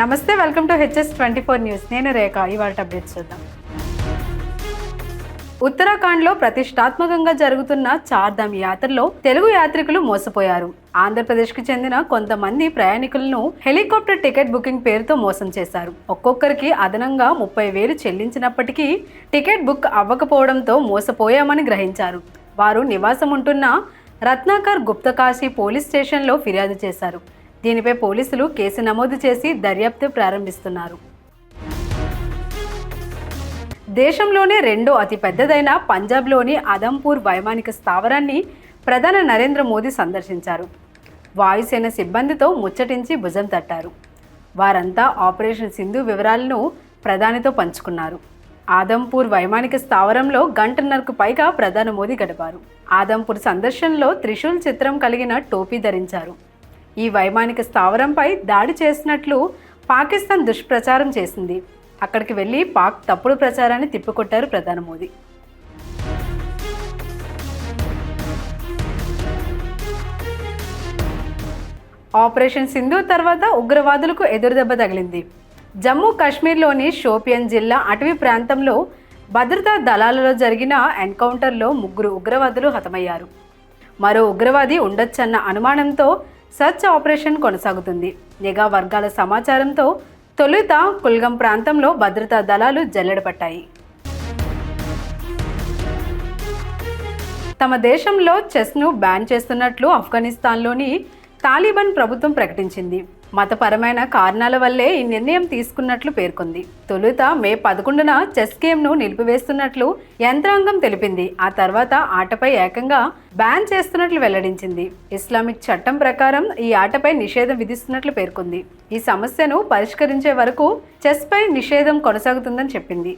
నమస్తే welcome to HS twenty four news నేను రేఖ ఇవాళ అప్డేట్స్ చూద్దాం ఉత్తరాఖండ్లో ప్రతిష్టాత్మకంగా జరుగుతున్న చార్ధామ్ యాత్రలో తెలుగు యాత్రికులు మోసపోయారు ఆంధ్రప్రదేశ్కి చెందిన కొంతమంది ప్రయాణికులను హెలికాప్టర్ టికెట్ బుకింగ్ పేరుతో మోసం చేశారు ఒక్కొక్కరికి అదనంగా ముప్పై వేలు చెల్లించినప్పటికీ టికెట్ బుక్ అవ్వకపోవడంతో మోసపోయామని గ్రహించారు వారు నివాసం ఉంటున్న రత్నాకర్ గుప్తకాశీ పోలీస్ స్టేషన్లో ఫిర్యాదు చేశారు దీనిపై పోలీసులు కేసు నమోదు చేసి దర్యాప్తు ప్రారంభిస్తున్నారు దేశంలోనే రెండో అతిపెద్దదైన పంజాబ్లోని అదంపూర్ వైమానిక స్థావరాన్ని ప్రధాని నరేంద్ర మోదీ సందర్శించారు వాయుసేన సిబ్బందితో ముచ్చటించి భుజం తట్టారు వారంతా ఆపరేషన్ సింధు వివరాలను ప్రధానితో పంచుకున్నారు ఆదంపూర్ వైమానిక స్థావరంలో గంటన్నరకు పైగా ప్రధాని మోదీ గడిపారు ఆదంపూర్ సందర్శనలో త్రిశూల్ చిత్రం కలిగిన టోపీ ధరించారు ఈ వైమానిక స్థావరంపై దాడి చేసినట్లు పాకిస్తాన్ దుష్ప్రచారం చేసింది అక్కడికి వెళ్ళి పాక్ తప్పుడు ప్రచారాన్ని తిప్పికొట్టారు ప్రధాని మోదీ ఆపరేషన్ సింధు తర్వాత ఉగ్రవాదులకు ఎదురుదెబ్బ తగిలింది జమ్మూ కాశ్మీర్లోని షోపియన్ జిల్లా అటవీ ప్రాంతంలో భద్రతా దళాలలో జరిగిన ఎన్కౌంటర్లో ముగ్గురు ఉగ్రవాదులు హతమయ్యారు మరో ఉగ్రవాది ఉండొచ్చన్న అనుమానంతో సర్చ్ ఆపరేషన్ కొనసాగుతుంది నిఘా వర్గాల సమాచారంతో తొలుత కుల్గం ప్రాంతంలో భద్రతా దళాలు జల్లెడపట్టాయి తమ దేశంలో చెస్ను బ్యాన్ చేస్తున్నట్లు ఆఫ్ఘనిస్తాన్లోని తాలిబాన్ ప్రభుత్వం ప్రకటించింది మతపరమైన కారణాల వల్లే ఈ నిర్ణయం తీసుకున్నట్లు పేర్కొంది తొలుత మే పదకొండున చెస్ గేమ్ను నిలిపివేస్తున్నట్లు యంత్రాంగం తెలిపింది ఆ తర్వాత ఆటపై ఏకంగా బ్యాన్ చేస్తున్నట్లు వెల్లడించింది ఇస్లామిక్ చట్టం ప్రకారం ఈ ఆటపై నిషేధం విధిస్తున్నట్లు పేర్కొంది ఈ సమస్యను పరిష్కరించే వరకు చెస్పై నిషేధం కొనసాగుతుందని చెప్పింది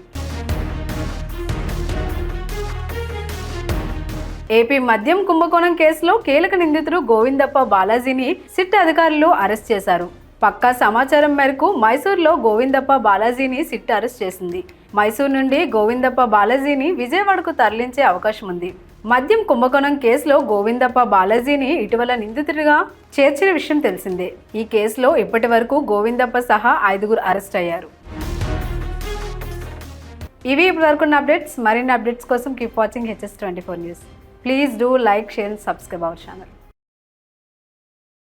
ఏపీ మద్యం కుంభకోణం కేసులో కీలక నిందితుడు గోవిందప్ప బాలాజీని సిట్ అధికారులు అరెస్ట్ చేశారు పక్కా సమాచారం మేరకు మైసూర్లో గోవిందప్ప బాలాజీని సిట్ అరెస్ట్ చేసింది మైసూర్ నుండి గోవిందప్ప బాలాజీని విజయవాడకు తరలించే అవకాశం ఉంది మద్యం కుంభకోణం కేసులో గోవిందప్ప బాలాజీని ఇటీవల నిందితుడిగా చేర్చిన విషయం తెలిసిందే ఈ కేసులో ఇప్పటి వరకు గోవిందప్ప సహా ఐదుగురు అరెస్ట్ అయ్యారు ఇవి ఇప్పటివరకున్న అప్డేట్స్ మరిన్ని అప్డేట్స్ కోసం keep watching HS twenty four news Please do like, share and subscribe our channel.